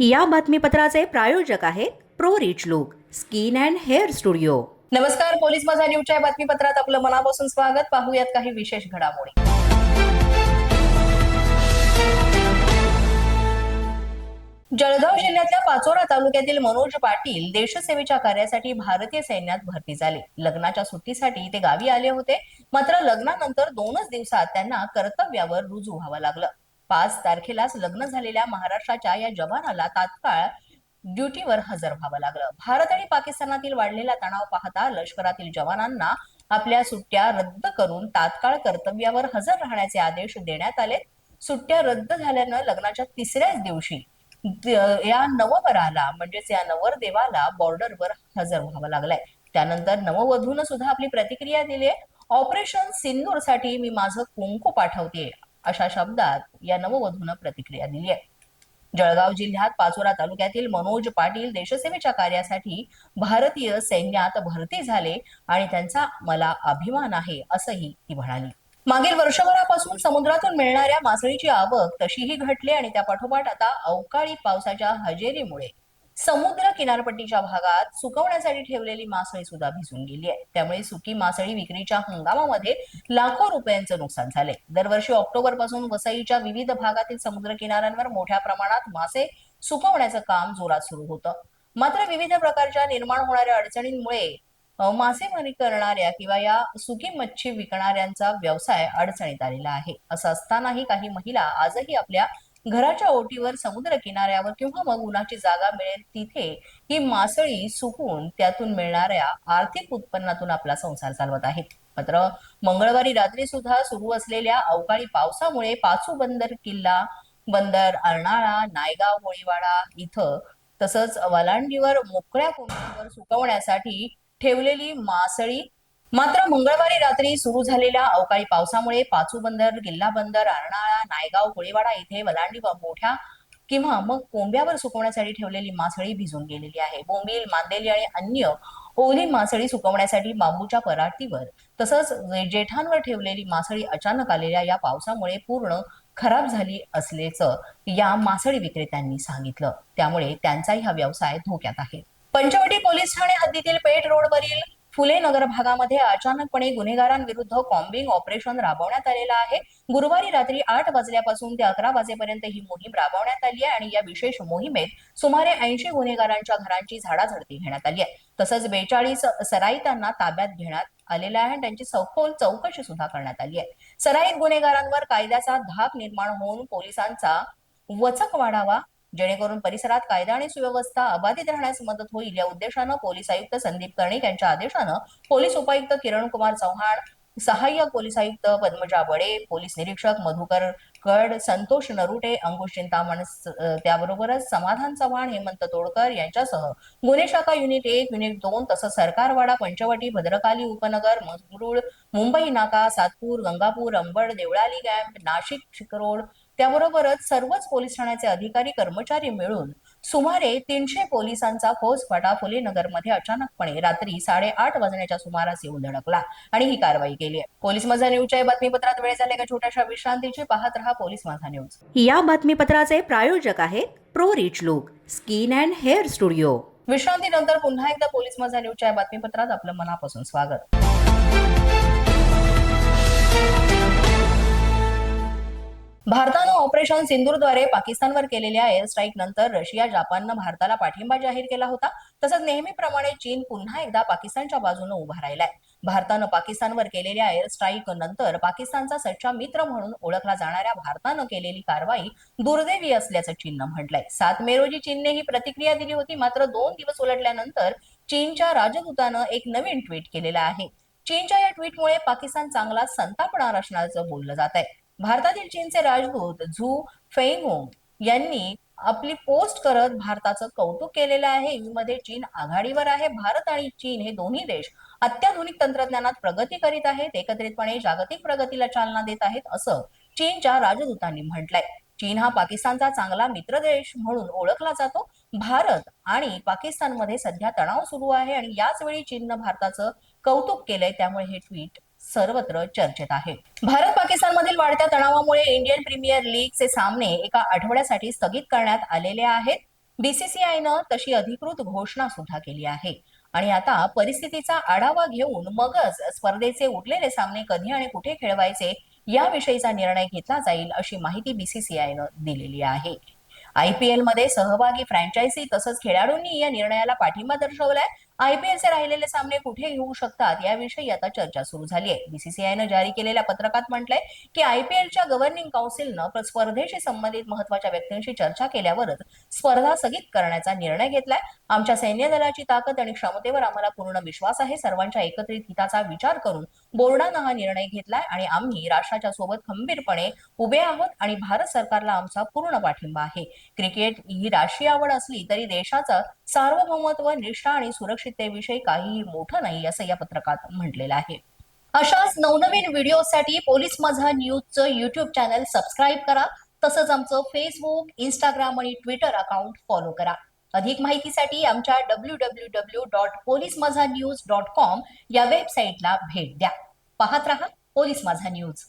या बातमीपत्राचे प्रायोजक आहेत pro rich look skin and hair studio. नमस्कार पोलीस माझा न्यूजच्या या बातमीपत्रात आपलं मनापासून स्वागत. पाहूयात काही विशेष घडामोडी. जळगाव जिल्ह्यातल्या पाचोरा तालुक्यातील मनोज पाटील देशसेवेच्या कार्यासाठी भारतीय सैन्यात भरती झाले. लग्नाच्या सुट्टीसाठी ते गावी आले होते. मात्र लग्नानंतर दोनच दिवसात त्यांना कर्तव्यावर रुजू व्हावं लागलं. पाच तारखेलाच लग्न झालेल्या महाराष्ट्राच्या या जवानाला तात्काळ ड्युटीवर हजर व्हावं लागलं. भारत आणि पाकिस्तानातील वाढलेला तणाव पाहता लष्करातील जवानांना आपल्या सुट्ट्या रद्द करून तात्काळ कर्तव्यावर हजर राहण्याचे आदेश देण्यात आले. सुट्ट्या रद्द झाल्यानं लग्नाच्या तिसऱ्याच दिवशी या नववराला म्हणजेच या नवरदेवाला बॉर्डरवर हजर व्हावं लागलंय. त्यानंतर नववधून सुद्धा आपली प्रतिक्रिया दिली ऑपरेशन सिंदूरसाठी मी माझं कुंकू पाठवते अशा शब्दात या नववधून प्रतिक्रिया दिली आहे जळगाव जिल्ह्यात पाचोरा तालुक्यातील मनोज पाटील देशसेवेच्या कार्यासाठी भारतीय सैन्यात भरती झाले आणि त्यांचा मला अभिमान आहे असंही ती म्हणाली. मागील वर्षभरापासून समुद्रातून मिळणाऱ्या मासळीची आवक तशीही घटली आणि त्या पाठोपाठ आता अवकाळी पावसाच्या हजेरीमुळे समुद्र किनारपट्टीच्या भागात सुकवण्यासाठी ठेवलेली मासळी सुद्धा भिजून गेली आहे. त्यामुळे सुकी मासळी विक्रीच्या हंगामामध्ये लाखो रुपयांचं नुकसान झाले दरवर्षी ऑक्टोबरपासून वसईच्या विविध भागातील समुद्र किनाऱ्यांवर मोठ्या प्रमाणात मासे सुकवण्याचं काम जोरात सुरू होतं. मात्र विविध प्रकारच्या निर्माण होणाऱ्या अडचणींमुळे मासेमारी करणाऱ्या किंवा या सुकी मच्छी विकणाऱ्यांचा व्यवसाय अडचणीत आलेला आहे. असं असतानाही काही महिला आजही आपल्या घराच्या ओटीवर समुद्र किनाऱ्यावर किंवा मग उन्हाची जागा मिळेल तिथे ही मासळी सुकून त्यातून मिळणाऱ्या आर्थिक उत्पन्नातून आपला संसार चालवत आहेत मात्र मंगळवारी रात्री सुद्धा सुरू असलेल्या अवकाळी पावसामुळे पाचू बंदर किल्ला बंदर अर्नाळा नायगाव होळीवाडा इथं तसंच वलांडीवर मोकळ्या कोंबडीवर सुकवण्यासाठी ठेवलेली मासळी मात्र मंगळवारी रात्री सुरू झालेल्या अवकाळी पावसामुळे पाचू बंदर किल्ला बंदर अर्नाळा नायगाव कोळीवाडा इथे वलांडी व मोठ्या किंवा मग कोंब्यावर सुकवण्यासाठी ठेवलेली मासळी भिजून गेलेली आहे. बोंबील मांदेली आणि अन्य ओली मासळी सुकवण्यासाठी बांबूच्या पराटीवर तसंच जेठांवर ठेवलेली मासळी अचानक आलेल्या या पावसामुळे पूर्ण खराब झाली असल्याचं या मासळी विक्रेत्यांनी सांगितलं. त्यामुळे त्यांचाही हा व्यवसाय धोक्यात आहे. पंचवटी पोलीस ठाणे हद्दीतील पेठ रोडवरील फुले नगर भागामध्ये अचानकपणे गुन्हेगारांविरुद्ध कॉम्बिंग ऑपरेशन राबवण्यात आलेलं आहे. गुरुवारी रात्री आठ वाजल्यापासून ते अकरा वाजेपर्यंत ही मोहीम राबवण्यात आली आहे आणि या विशेष मोहिमेत सुमारे ऐंशी गुन्हेगारांच्या घरांची झाडाझडती घेण्यात आली आहे. तसंच बेचाळीस सराईतांना ताब्यात घेण्यात आलेला आहे आणि त्यांची सखोल चौकशी सुद्धा करण्यात आली आहे. सराईत गुन्हेगारांवर कायद्याचा धाक निर्माण होऊन पोलिसांचा वचक वाढावा जेणेकरून परिसरात कायदा आणि सुव्यवस्था अबाधित राहण्यास मदत होईल. या उद्देशानं पोलीस आयुक्त संदीप कर्णिक यांच्या आदेशानं पोलीस उपायुक्त किरण कुमार चव्हाण सहाय्यक पोलीस आयुक्त पद्मजा बडे पोलीस निरीक्षक मधुकर कड संतोष नरुटे अंकुश चिंतामण त्याबरोबरच समाधान चव्हाण हेमंत तोडकर यांच्यासह गुन्हे शाखा युनिट एक युनिट दोन तसंच सरकारवाडा पंचवटी भद्रकाली उपनगर मंगरुळ मुंबई नाका सातपूर गंगापूर अंबड देवळाली कॅम्प नाशिक चिकरोड त्याबरोबरच सर्वच पोलीस ठाण्याचे अधिकारी कर्मचारी मिळून सुमारे तीनशे पोलिसांचा फौजफाटा फुले नगरमध्ये अचानकपणे रात्री साडेआठ वाजण्याच्या सुमारास येऊन धडकला आणि ही कारवाई केली आहे. पोलीस माझा न्यूजच्या बातमीपत्रात वेळ झाल्या एका छोट्याशा विश्रांतीची पाहत रहा पोलीस माझा न्यूज. या बातमीपत्राचे प्रायोजक आहेत pro rich look skin and hair studio. विश्रांतीनंतर पुन्हा एकदा पोलीस माझा न्यूजच्या या बातमीपत्रात आपलं मनापासून स्वागत. भारतानं ऑपरेशन सिंदूरद्वारे पाकिस्तानवर केलेल्या एअर स्ट्राईक नंतर रशिया जपाननं भारताला पाठिंबा जाहीर केला होता. तसंच नेहमीप्रमाणे चीन पुन्हा एकदा पाकिस्तानच्या बाजूने उभा राहिलाय. भारतानं पाकिस्तानवर केलेल्या एअर स्ट्राईक नंतर पाकिस्तानचा सच्चा मित्र म्हणून ओळखला जाणाऱ्या भारतानं केलेली कारवाई दुर्दैवी असल्याचं चीननं म्हटलंय. सात मे रोजी चीनने ही प्रतिक्रिया दिली होती. मात्र दोन दिवस उलटल्यानंतर चीनच्या राजदूतानं एक नवीन ट्विट केलेलं आहे. चीनच्या या ट्विटमुळे पाकिस्तान चांगला संतापणार असण्याचं बोललं जात आहे भारतातील चीनचे राजदूत झू फेंगोंग यांनी आपली पोस्ट करत भारताचं कौतुक केलेलं आहे. मध्ये चीन आघाडीवर आहे. भारत आणि चीन हे दोन्ही देश अत्याधुनिक तंत्रज्ञानात प्रगती करीत आहेत. एकत्रितपणे जागतिक प्रगतीला चालना देत आहेत असं चीनच्या राजदूतांनी म्हटलंय. चीन हा पाकिस्तानचा चांगला मित्र देश म्हणून ओळखला जातो. भारत आणि पाकिस्तानमध्ये सध्या तणाव सुरू आहे आणि याच वेळी चीननं भारताचं कौतुक केलंय. त्यामुळे हे ट्विट सर्वत्र चर्चेत आहे. भारत पाकिस्तान मधील वाढत्या तणावामुळे इंडियन प्रीमियर लीगचे सामने एका आठवड्यासाठी स्थगित करण्यात आलेले आहेत. बीसीसीआयनं तशी अधिकृत घोषणा सुद्धा केली आहे. आणि आता परिस्थितीचा आढावा घेऊन मगच स्पर्धेचे उरलेले सामने कधी आणि कुठे खेळवायचे याविषयीचा निर्णय घेतला जाईल अशी माहिती बीसीसीआयनं दिलेली आहे. आयपीएलमध्ये सहभागी फ्रँचायझी तसंच खेळाडूंनी या निर्णयाला पाठिंबा दर्शवलाय. आयपीएलचे राहिलेले सामने कुठे घेऊ शकतात याविषयी आता चर्चा सुरू झाली आहे. बीसीसीआयनं जारी केलेल्या पत्रकात म्हटलंय की आयपीएलच्या गव्हर्निंग काउन्सिलनं स्पर्धेशी संबंधित महत्त्वाच्या व्यक्तींशी चर्चा केल्यावरच स्पर्धा स्थगित करण्याचा निर्णय घेतलाय. आमच्या सैन्य दलाची ताकद आणि क्षमतेवर आम्हाला पूर्ण विश्वास आहे. सर्वांच्या एकत्रित हिताचा विचार करून बोर्डानं हा निर्णय घेतलाय आणि आम्ही राष्ट्राच्या सोबत खंबीरपणे उभे आहोत आणि भारत सरकारला आमचा पूर्ण पाठिंबा आहे. क्रिकेट ही राष्ट्रीय आवड असली तरी देशाचं सार्वभौमत्व निष्ठा आणि सुरक्षिततेविषयी काहीही मोठं नाही असं या पत्रकात म्हटलेलं आहे. अशाच नवनवीन व्हिडिओसाठी पोलीस माझा न्यूजचं युट्यूब चॅनल सबस्क्राईब करा. तसंच आमचं फेसबुक इंस्टाग्राम आणि ट्विटर अकाउंट फॉलो करा. अधिक माहितीसाठी आमच्या W W W dot police Maza news dot com या वेबसाईटला भेट द्या. पाहत रहा पोलीस माझा न्यूज.